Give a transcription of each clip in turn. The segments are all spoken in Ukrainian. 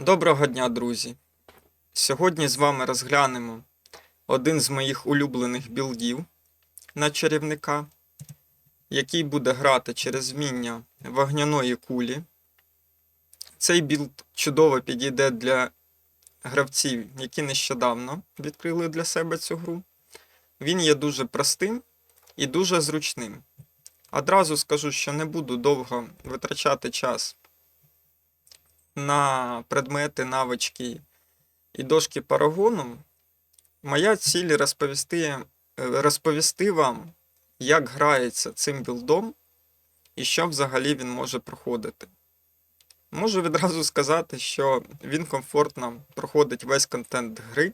Доброго дня, друзі! Сьогодні з вами розглянемо один з моїх улюблених білдів на чарівника, який буде грати через вміння вогняної кулі. Цей білд чудово підійде для гравців, які нещодавно відкрили для себе цю гру. Він є дуже простим і дуже зручним. Одразу скажу, що не буду довго витрачати час на предмети, навички і дошки парагону, моя ціль розповісти, е, розповісти вам, як грається цим білдом і що взагалі він може проходити. Можу відразу сказати, що він комфортно проходить весь контент гри,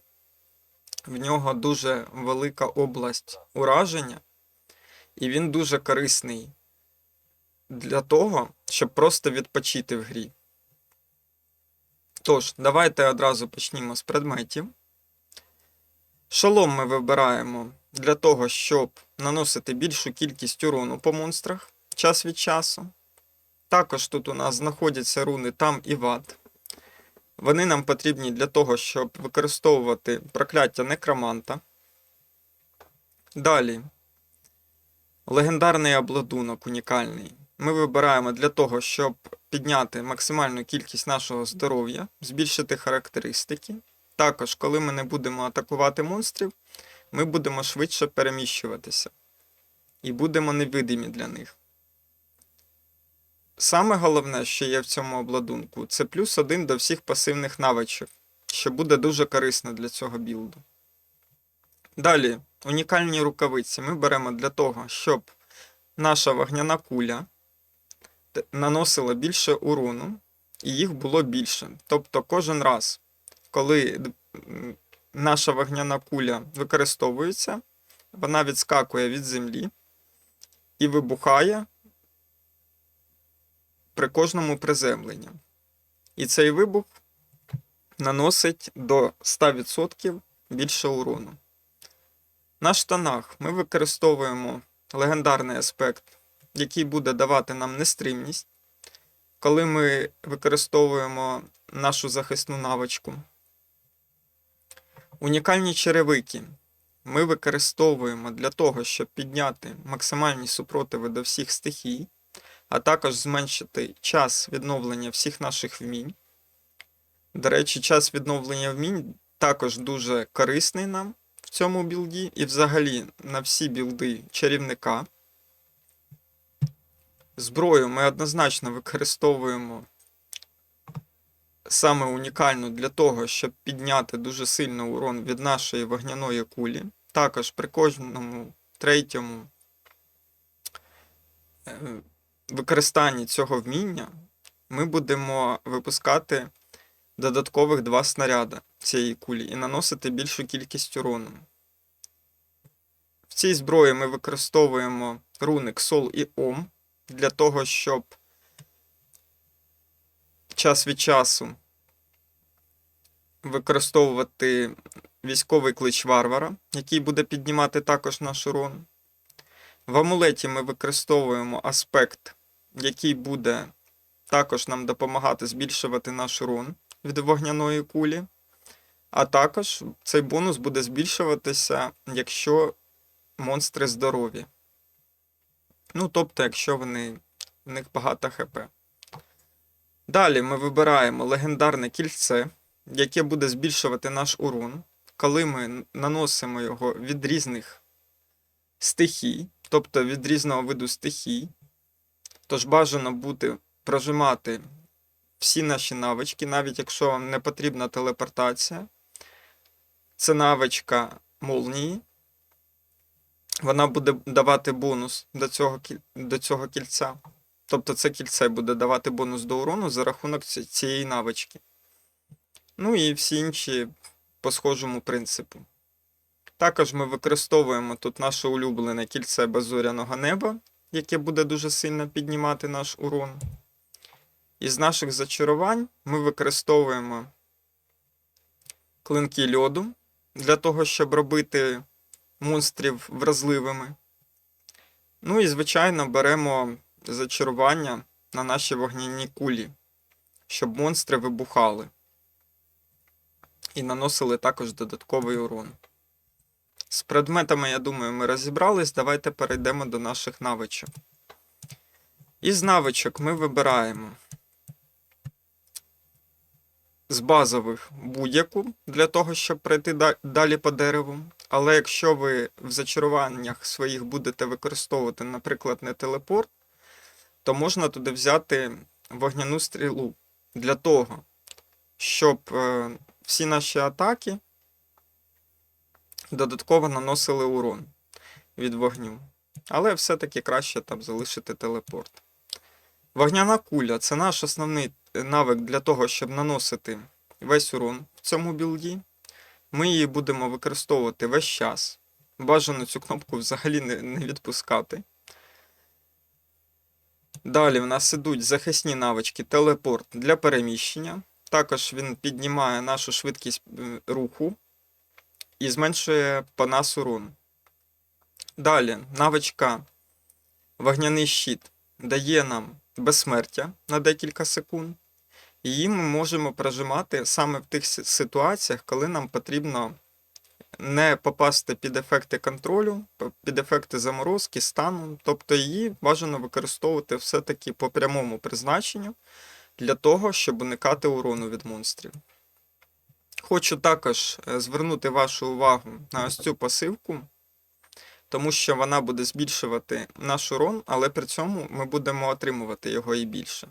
в нього дуже велика область ураження, і він дуже корисний для того, щоб просто відпочити в грі. Тож, давайте одразу почнімо з предметів. Шолом ми вибираємо для того, щоб наносити більшу кількість урону по монстрах час від часу. Також тут у нас знаходяться руни там і вад. Вони нам потрібні для того, щоб використовувати прокляття некроманта. Далі. Легендарний обладунок унікальний. Ми вибираємо для того, щоб підняти максимальну кількість нашого здоров'я, збільшити характеристики. Також, коли ми не будемо атакувати монстрів, ми будемо швидше переміщуватися і будемо невидимі для них. Саме головне, що є в цьому обладунку, це плюс один до всіх пасивних навичок, що буде дуже корисно для цього білду. Далі, унікальні рукавиці ми беремо для того, щоб наша вогняна куля наносила більше урону, і їх було більше. Тобто кожен раз, коли наша вогняна куля використовується, вона відскакує від землі і вибухає при кожному приземленні. І цей вибух наносить до 100% більше урону. На штанах ми використовуємо легендарний аспект який буде давати нам нестримність, коли ми використовуємо нашу захисну навичку. Унікальні черевики ми використовуємо для того, щоб підняти максимальні супротиви до всіх стихій, а також зменшити час відновлення всіх наших вмінь. До речі, час відновлення вмінь також дуже корисний нам в цьому білді і взагалі на всі білди чарівника. Зброю ми однозначно використовуємо саме унікальну для того, щоб підняти дуже сильно урон від нашої вогняної кулі. Також при кожному третьому е, використанні цього вміння ми будемо випускати додаткових два снаряди цієї кулі і наносити більшу кількість урону. В цій зброї ми використовуємо руни Ксол і Ом для того, щоб час від часу використовувати військовий клич варвара, який буде піднімати також наш урон. В амулеті ми використовуємо аспект, який буде також нам допомагати збільшувати наш урон від вогняної кулі. А також цей бонус буде збільшуватися, якщо монстри здорові. Ну, тобто, якщо вони, в них багато ХП. Далі ми вибираємо легендарне кільце, яке буде збільшувати наш урон, коли ми наносимо його від різних стихій, тобто від різного виду стихій. Тож бажано буде прожимати всі наші навички, навіть якщо вам не потрібна телепортація. Це навичка молнії. Вона буде давати бонус до цього, до цього кільця. Тобто це кільце буде давати бонус до урону за рахунок цієї навички. Ну і всі інші по схожому принципу. Також ми використовуємо тут наше улюблене кільце беззоряного неба, яке буде дуже сильно піднімати наш урон. Із наших зачарувань ми використовуємо клинки льоду для того, щоб робити монстрів вразливими. Ну і, звичайно, беремо зачарування на наші вогняні кулі, щоб монстри вибухали. і наносили також додатковий урон. З предметами, я думаю, ми розібрались. Давайте перейдемо до наших навичок. Із навичок ми вибираємо з базових будь-яку для того, щоб пройти далі по дереву. Але якщо ви в зачаруваннях своїх будете використовувати, наприклад, не телепорт, то можна туди взяти вогняну стрілу для того, щоб е, всі наші атаки додатково наносили урон від вогню. Але все-таки краще там залишити телепорт. Вогняна куля це наш основний навик для того, щоб наносити весь урон в цьому білді. Ми її будемо використовувати весь час. Бажано цю кнопку взагалі не, відпускати. Далі в нас ідуть захисні навички телепорт для переміщення. Також він піднімає нашу швидкість е, руху і зменшує по нас урон. Далі навичка вогняний щит дає нам безсмертя на декілька секунд. Її ми можемо прожимати саме в тих ситуаціях, коли нам потрібно не попасти під ефекти контролю, під ефекти заморозки, стану. Тобто її бажано використовувати все-таки по прямому призначенню для того, щоб уникати урону від монстрів. Хочу також е, звернути вашу увагу на ось цю пасивку, тому що вона буде збільшувати наш урон, але при цьому ми будемо отримувати його і більше.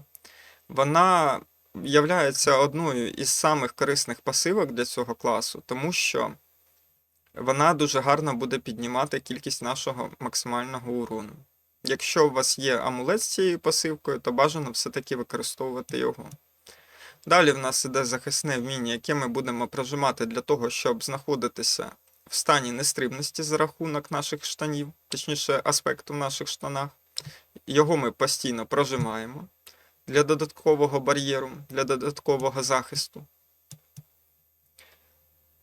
Вона являється одною із самих корисних пасивок для цього класу, тому що вона дуже гарно буде піднімати кількість нашого максимального урону. Якщо у вас є амулет з цією пасивкою, то бажано все-таки використовувати його. Далі в нас іде захисне вміння, яке ми будемо прожимати для того, щоб знаходитися в стані нестримності за рахунок наших штанів, точніше аспекту в наших штанах. Його ми постійно прожимаємо для додаткового бар'єру, для додаткового захисту.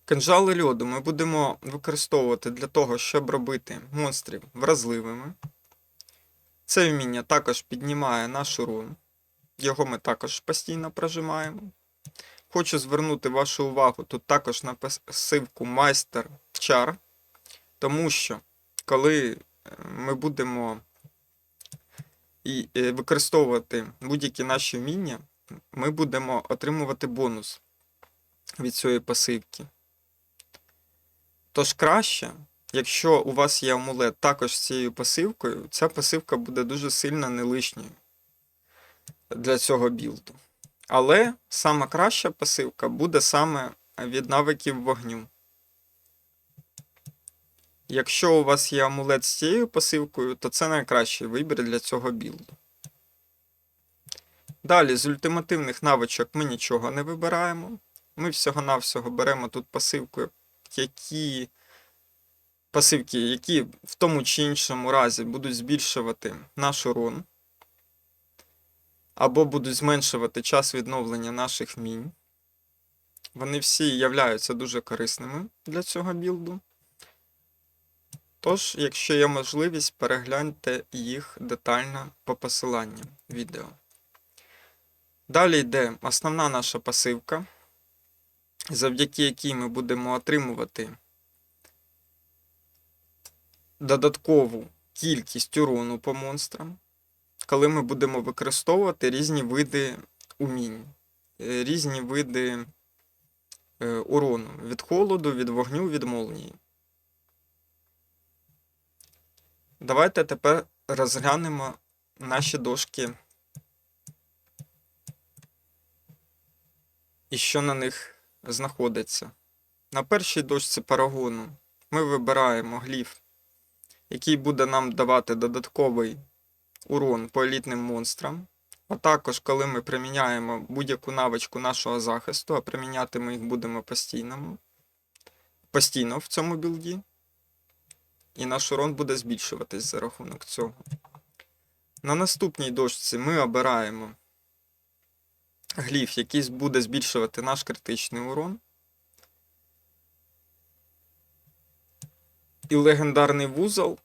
Кинжали льоду ми будемо використовувати для того, щоб робити монстрів вразливими. Це вміння також піднімає наш урон. Його ми також постійно прожимаємо. Хочу звернути вашу увагу тут також на пасивку майстер чар, тому що коли е, ми будемо і е, використовувати будь-які наші вміння, ми будемо отримувати бонус від цієї пасивки. Тож краще, якщо у вас є амулет також з цією пасивкою, ця пасивка буде дуже сильно не лишньою для цього білду. Але сама краща пасивка буде саме від навиків вогню. Якщо у вас є амулет з цією пасивкою, то це найкращий вибір для цього білду. Далі з ультимативних навичок ми нічого не вибираємо. Ми всього-навсього беремо тут пасивку, які пасивки, які в тому чи іншому разі будуть збільшувати наш урон, або будуть зменшувати час відновлення наших вмінь. Вони всі являються дуже корисними для цього білду. Тож, якщо є можливість, перегляньте їх детально по посиланням відео. Далі йде основна наша пасивка, завдяки якій ми будемо отримувати додаткову кількість урону по монстрам, коли ми будемо використовувати різні види умінь, е, різні види е, урону від холоду, від вогню, від молнії. Давайте тепер розглянемо наші дошки і що на них знаходиться. На першій дошці парагону ми вибираємо гліф, який буде нам давати додатковий урон по елітним монстрам. А також, коли ми приміняємо будь-яку навичку нашого захисту, а приміняти ми їх будемо постійно, постійно в цьому білді, і наш урон буде збільшуватись за рахунок цього. На наступній дошці ми обираємо гліф, який буде збільшувати наш критичний урон. І легендарний вузол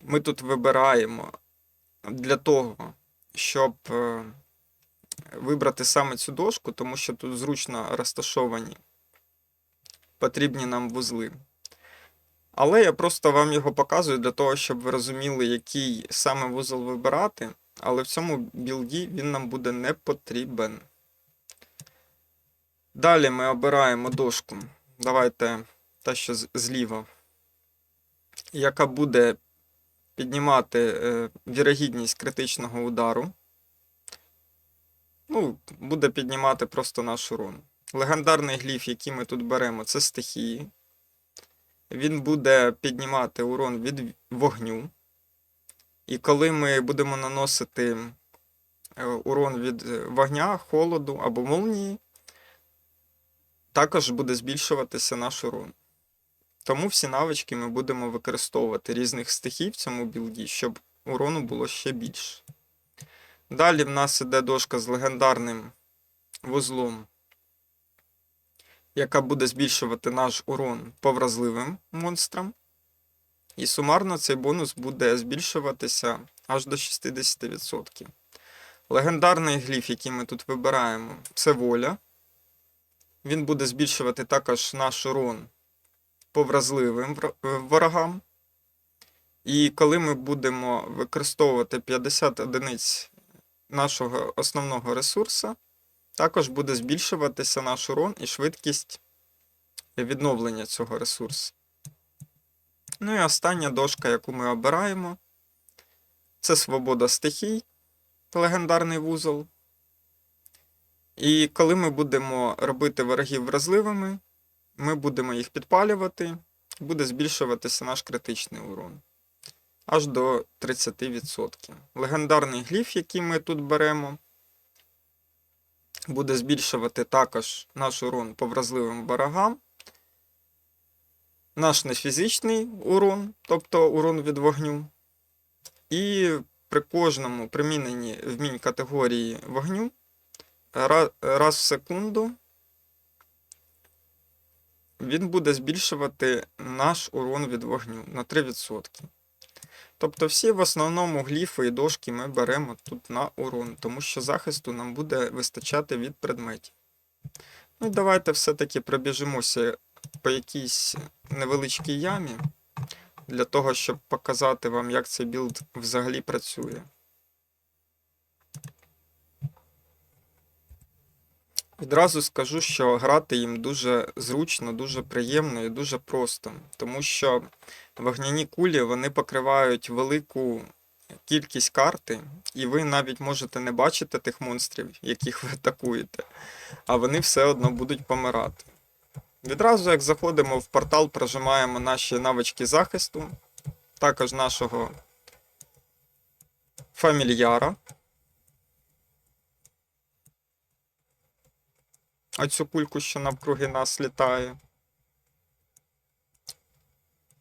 ми тут вибираємо для того, щоб е, вибрати саме цю дошку, тому що тут зручно розташовані потрібні нам вузли. Але я просто вам його показую для того, щоб ви розуміли, який саме вузол вибирати, але в цьому білді він нам буде не потрібен. Далі ми обираємо дошку. Давайте та, що зліва, яка буде піднімати е, вірогідність критичного удару. Ну, буде піднімати просто наш урон. Легендарний гліф, який ми тут беремо, це стихії. Він буде піднімати урон від вогню. І коли ми будемо наносити е, урон від е, вогня, холоду або молнії, також буде збільшуватися наш урон. Тому всі навички ми будемо використовувати різних стихій в цьому білді, щоб урону було ще більше. Далі в нас іде дошка з легендарним вузлом, яка буде збільшувати наш урон по вразливим монстрам. І сумарно цей бонус буде збільшуватися аж до 60%. Легендарний гліф, який ми тут вибираємо, це воля. Він буде збільшувати також наш урон по вразливим е, ворогам. І коли ми будемо використовувати 50 одиниць нашого основного ресурсу, також буде збільшуватися наш урон і швидкість відновлення цього ресурсу. Ну і остання дошка, яку ми обираємо, це свобода стихій, легендарний вузол. І коли ми будемо робити ворогів вразливими, ми будемо їх підпалювати, буде збільшуватися наш критичний урон аж до 30%. Легендарний гліф, який ми тут беремо, буде збільшувати також наш урон по вразливим ворогам. Наш нефізичний урон, тобто урон від вогню. І при кожному приміненні вмінь категорії вогню раз в секунду він буде збільшувати наш урон від вогню на 3%. Тобто всі в основному гліфи і дошки ми беремо тут на урон, тому що захисту нам буде вистачати від предметів. Ну і давайте все-таки пробіжимося по якійсь невеличкій ямі, для того, щоб показати вам, як цей білд взагалі працює. Відразу скажу, що грати їм дуже зручно, дуже приємно і дуже просто, тому що вогняні кулі вони покривають велику кількість карти, і ви навіть можете не бачити тих монстрів, яких ви атакуєте, а вони все одно будуть помирати. Відразу, як заходимо в портал, прожимаємо наші навички захисту, також нашого фамільяра. Оцю кульку, що навкруги нас літає.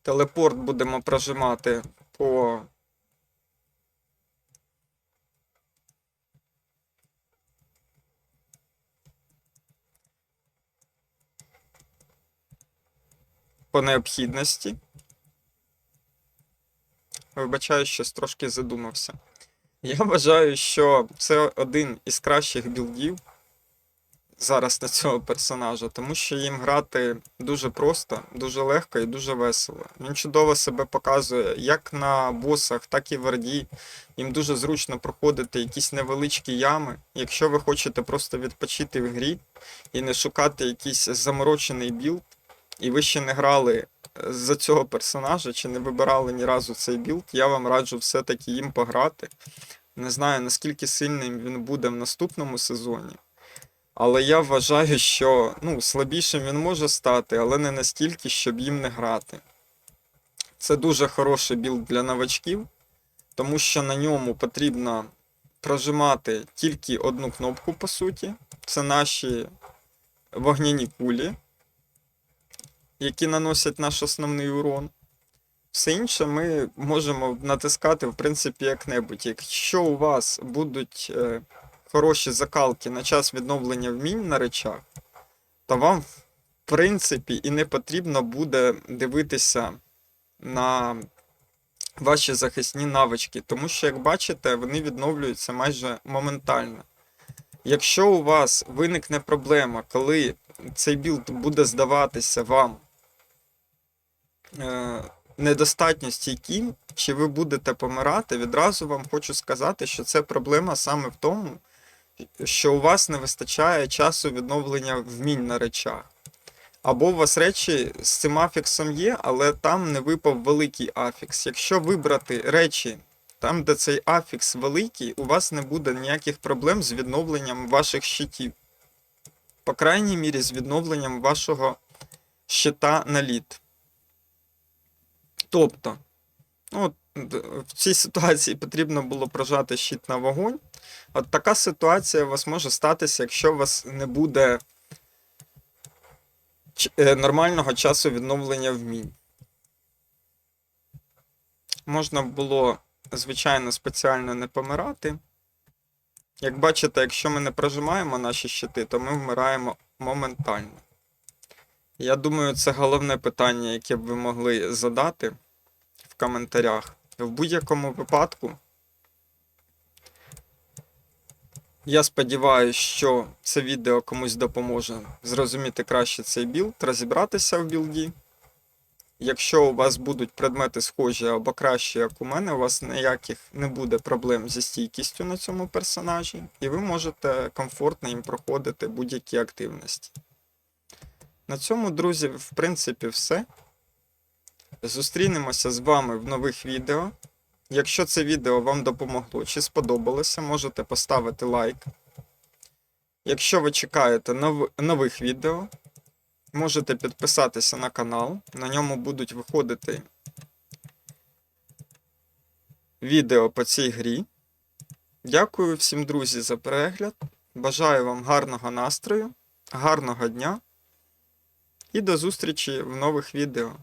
Телепорт будемо прожимати по по необхідності. Вибачаю, щось трошки задумався. Я вважаю, що це один із кращих білдів зараз на цього персонажа, тому що їм грати дуже просто, дуже легко і дуже весело. Він чудово себе показує як на босах, так і в Орді. Їм дуже зручно проходити якісь невеличкі ями. Якщо ви хочете просто відпочити в грі і не шукати якийсь заморочений білд, і ви ще не грали е, за цього персонажа чи не вибирали ні разу цей білд, я вам раджу все-таки їм пограти. Не знаю, наскільки сильним він буде в наступному сезоні. Але я вважаю, що ну, слабішим він може стати, але не настільки, щоб їм не грати. Це дуже хороший білд для новачків, тому що на ньому потрібно прожимати тільки одну кнопку, по суті. Це наші вогняні кулі, які наносять наш основний урон. Все інше ми можемо натискати, в принципі, як-небудь. Якщо у вас будуть е, хороші закалки на час відновлення вмінь на речах, то вам, в принципі, і не потрібно буде дивитися на ваші захисні навички, тому що, як бачите, вони відновлюються майже моментально. Якщо у вас виникне проблема, коли цей білд буде здаватися вам е, недостатньо стійким, чи ви будете помирати, відразу вам хочу сказати, що це проблема саме в тому, що у вас не вистачає часу відновлення вмінь на речах. Або у вас речі з цим афіксом є, але там не випав великий афікс. Якщо вибрати речі там, де цей афікс великий, у вас не буде ніяких проблем з відновленням ваших щитів. По крайній мірі, з відновленням вашого щита на лід. Тобто, ну, в цій ситуації потрібно було прожати щит на вогонь. От така ситуація у вас може статися, якщо у вас не буде е, нормального часу відновлення вмінь. Можна було, звичайно, спеціально не помирати. Як бачите, якщо ми не прожимаємо наші щити, то ми вмираємо моментально. Я думаю, це головне питання, яке б ви могли задати в коментарях. В будь-якому випадку. Я сподіваюся, що це відео комусь допоможе зрозуміти краще цей білд, розібратися в білді. Якщо у вас будуть предмети схожі або кращі, як у мене, у вас ніяких не буде проблем зі стійкістю на цьому персонажі, і ви можете комфортно їм проходити будь-які активності. На цьому, друзі, в принципі, все. Зустрінемося з вами в нових відео. Якщо це відео вам допомогло чи сподобалося, можете поставити лайк. Якщо ви чекаєте нов- нових відео, можете підписатися на канал. На ньому будуть виходити відео по цій грі. Дякую всім, друзі, за перегляд. Бажаю вам гарного настрою, гарного дня і до зустрічі в нових відео.